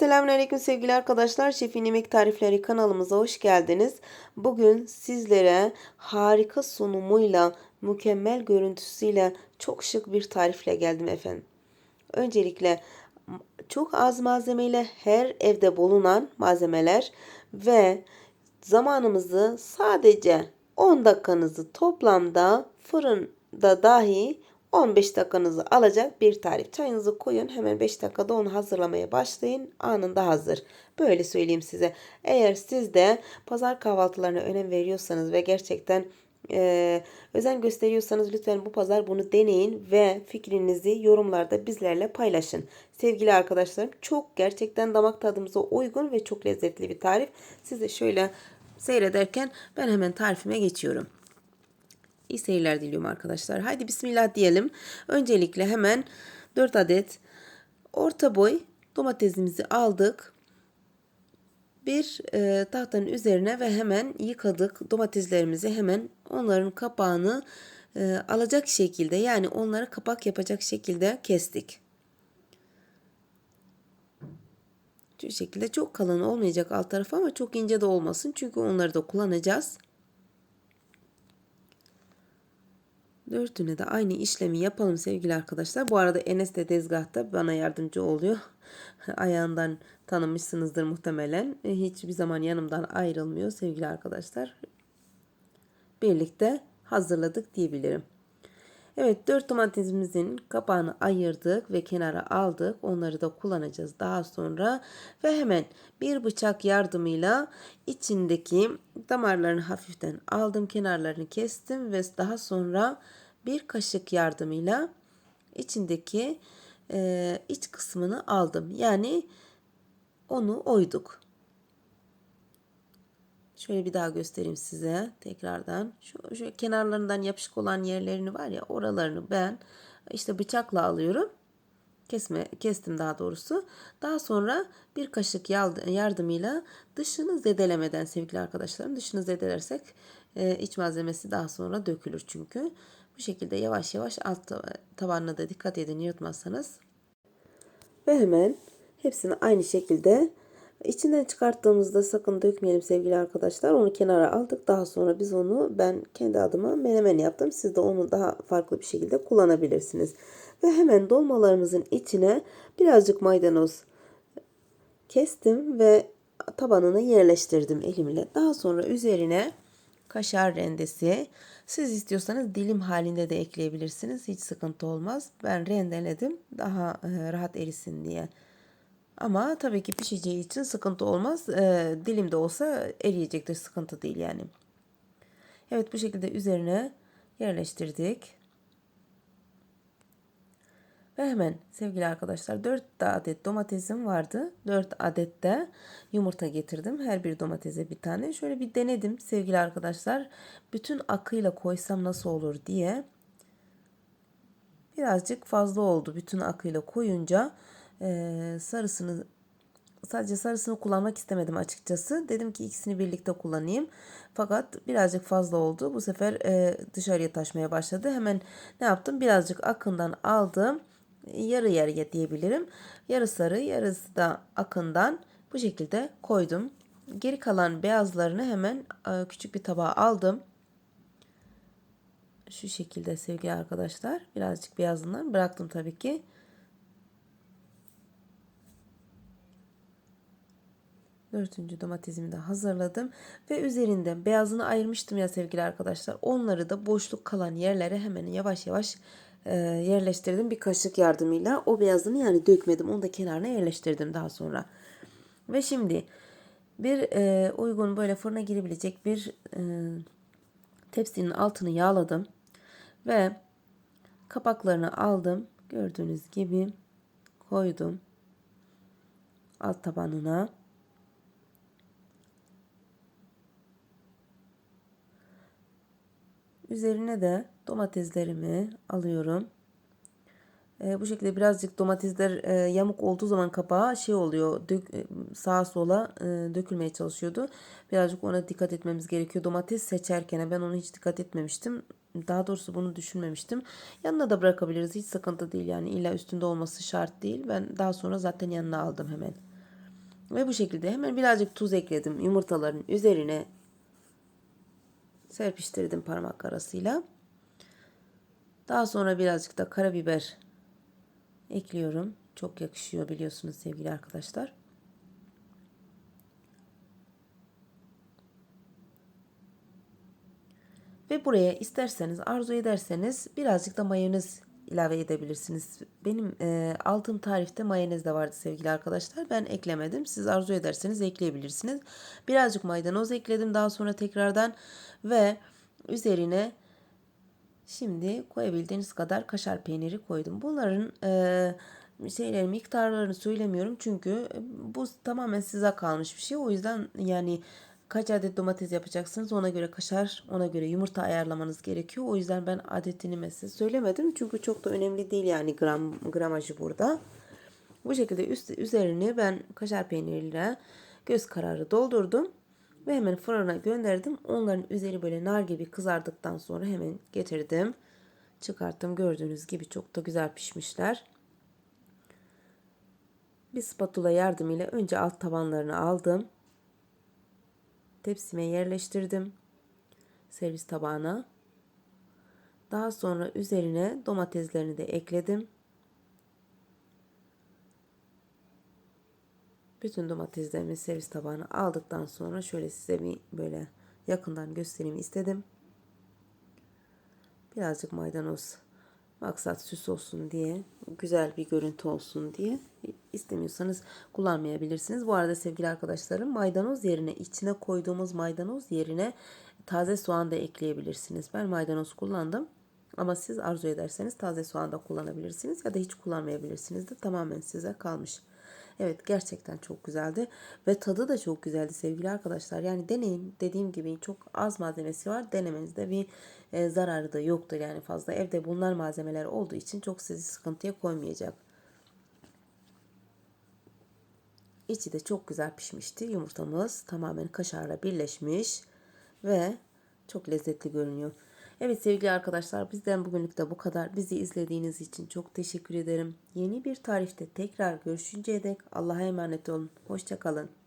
Selamünaleyküm sevgili arkadaşlar. Şefin Yemek Tarifleri kanalımıza hoş geldiniz. Bugün sizlere harika sunumuyla, mükemmel görüntüsüyle çok şık bir tarifle geldim efendim. Öncelikle çok az malzemeyle her evde bulunan malzemeler ve zamanımızı sadece 10 dakikanızı toplamda fırında dahi 15 dakikanızı alacak bir tarif. Çayınızı koyun hemen 5 dakikada onu hazırlamaya başlayın. Anında hazır. Böyle söyleyeyim size. Eğer siz de pazar kahvaltılarına önem veriyorsanız ve gerçekten e, özen gösteriyorsanız lütfen bu pazar bunu deneyin ve fikrinizi yorumlarda bizlerle paylaşın. Sevgili arkadaşlarım çok gerçekten damak tadımıza uygun ve çok lezzetli bir tarif. Siz de şöyle seyrederken ben hemen tarifime geçiyorum. İyi seyirler diliyorum arkadaşlar. Haydi bismillah diyelim. Öncelikle hemen 4 adet orta boy domatesimizi aldık. Bir e, tahtanın üzerine ve hemen yıkadık domateslerimizi hemen onların kapağını e, alacak şekilde yani onları kapak yapacak şekilde kestik. Şu şekilde çok kalın olmayacak alt tarafı ama çok ince de olmasın çünkü onları da kullanacağız. Dörtüne de aynı işlemi yapalım sevgili arkadaşlar. Bu arada Enes de tezgahta bana yardımcı oluyor. Ayağından tanımışsınızdır muhtemelen. E, hiçbir zaman yanımdan ayrılmıyor sevgili arkadaşlar. Birlikte hazırladık diyebilirim. Evet 4 domatesimizin kapağını ayırdık ve kenara aldık. Onları da kullanacağız daha sonra. Ve hemen bir bıçak yardımıyla içindeki damarlarını hafiften aldım. Kenarlarını kestim ve daha sonra bir kaşık yardımıyla içindeki e, iç kısmını aldım. Yani onu oyduk. Şöyle bir daha göstereyim size tekrardan. Şu, şu kenarlarından yapışık olan yerlerini var ya oralarını ben işte bıçakla alıyorum. Kesme, kestim daha doğrusu. Daha sonra bir kaşık yardımıyla dışını zedelemeden sevgili arkadaşlarım dışını zedelersek e, iç malzemesi daha sonra dökülür çünkü. Bu şekilde yavaş yavaş alt tabanına da dikkat edin yırtmazsanız. Ve hemen hepsini aynı şekilde içinden çıkarttığımızda sakın dökmeyelim sevgili arkadaşlar. Onu kenara aldık. Daha sonra biz onu ben kendi adıma menemen yaptım. Siz de onu daha farklı bir şekilde kullanabilirsiniz. Ve hemen dolmalarımızın içine birazcık maydanoz kestim ve tabanını yerleştirdim elimle. Daha sonra üzerine kaşar rendesi. Siz istiyorsanız dilim halinde de ekleyebilirsiniz. Hiç sıkıntı olmaz. Ben rendeledim daha e, rahat erisin diye. Ama tabii ki pişeceği için sıkıntı olmaz. E, dilim de olsa eriyecektir. Sıkıntı değil yani. Evet bu şekilde üzerine yerleştirdik. Ve hemen sevgili arkadaşlar 4 adet domatesim vardı. 4 adet de yumurta getirdim. Her bir domatese bir tane. Şöyle bir denedim sevgili arkadaşlar. Bütün akıyla koysam nasıl olur diye. Birazcık fazla oldu. Bütün akıyla koyunca e, sarısını sadece sarısını kullanmak istemedim açıkçası. Dedim ki ikisini birlikte kullanayım. Fakat birazcık fazla oldu. Bu sefer e, dışarıya taşmaya başladı. Hemen ne yaptım? Birazcık akından aldım yarı yarıya diyebilirim. Yarı sarı yarısı da akından bu şekilde koydum. Geri kalan beyazlarını hemen küçük bir tabağa aldım. Şu şekilde sevgili arkadaşlar. Birazcık beyazından bıraktım tabii ki. Dördüncü domatesimi de hazırladım. Ve üzerinde beyazını ayırmıştım ya sevgili arkadaşlar. Onları da boşluk kalan yerlere hemen yavaş yavaş e, yerleştirdim bir kaşık yardımıyla. O beyazını yani dökmedim. Onu da kenarına yerleştirdim daha sonra. Ve şimdi bir e, uygun böyle fırına girebilecek bir e, tepsinin altını yağladım. Ve kapaklarını aldım. Gördüğünüz gibi koydum. Alt tabanına. Üzerine de domateslerimi alıyorum. E, bu şekilde birazcık domatesler e, yamuk olduğu zaman kapağı şey oluyor dök, e, sağa sola e, dökülmeye çalışıyordu. Birazcık ona dikkat etmemiz gerekiyor. Domates seçerken ben onu hiç dikkat etmemiştim. Daha doğrusu bunu düşünmemiştim. Yanına da bırakabiliriz. Hiç sıkıntı değil yani. illa üstünde olması şart değil. Ben daha sonra zaten yanına aldım hemen. Ve bu şekilde hemen birazcık tuz ekledim yumurtaların üzerine serpiştirdim parmak arasıyla. Daha sonra birazcık da karabiber ekliyorum. Çok yakışıyor biliyorsunuz sevgili arkadaşlar. Ve buraya isterseniz arzu ederseniz birazcık da mayonez ilave edebilirsiniz. Benim e, aldığım tarifte mayonez de vardı sevgili arkadaşlar. Ben eklemedim. Siz arzu ederseniz ekleyebilirsiniz. Birazcık maydanoz ekledim daha sonra tekrardan ve üzerine şimdi koyabildiğiniz kadar kaşar peyniri koydum. Bunların e, şeyler miktarlarını söylemiyorum çünkü bu tamamen size kalmış bir şey. O yüzden yani kaç adet domates yapacaksınız ona göre kaşar ona göre yumurta ayarlamanız gerekiyor. O yüzden ben adetini mesela söylemedim. Çünkü çok da önemli değil yani gram gramajı burada. Bu şekilde üst, üzerini ben kaşar peyniriyle göz kararı doldurdum. Ve hemen fırına gönderdim. Onların üzeri böyle nar gibi kızardıktan sonra hemen getirdim. Çıkarttım. Gördüğünüz gibi çok da güzel pişmişler. Bir spatula yardımıyla önce alt tabanlarını aldım. Tepsime yerleştirdim. Servis tabağına. Daha sonra üzerine domateslerini de ekledim. Bütün domateslerimi servis tabağına aldıktan sonra şöyle size bir böyle yakından göstereyim istedim. Birazcık maydanoz maksat süs olsun diye güzel bir görüntü olsun diye istemiyorsanız kullanmayabilirsiniz. Bu arada sevgili arkadaşlarım maydanoz yerine içine koyduğumuz maydanoz yerine taze soğan da ekleyebilirsiniz. Ben maydanoz kullandım. Ama siz arzu ederseniz taze soğan da kullanabilirsiniz ya da hiç kullanmayabilirsiniz de tamamen size kalmış. Evet gerçekten çok güzeldi ve tadı da çok güzeldi sevgili arkadaşlar. Yani deneyin dediğim gibi çok az malzemesi var denemenizde bir e, zararı da yoktur yani fazla. Evde bunlar malzemeler olduğu için çok sizi sıkıntıya koymayacak. İçi de çok güzel pişmişti. Yumurtamız tamamen kaşarla birleşmiş ve çok lezzetli görünüyor. Evet sevgili arkadaşlar bizden bugünlük de bu kadar. Bizi izlediğiniz için çok teşekkür ederim. Yeni bir tarifte tekrar görüşünceye dek Allah'a emanet olun. Hoşçakalın.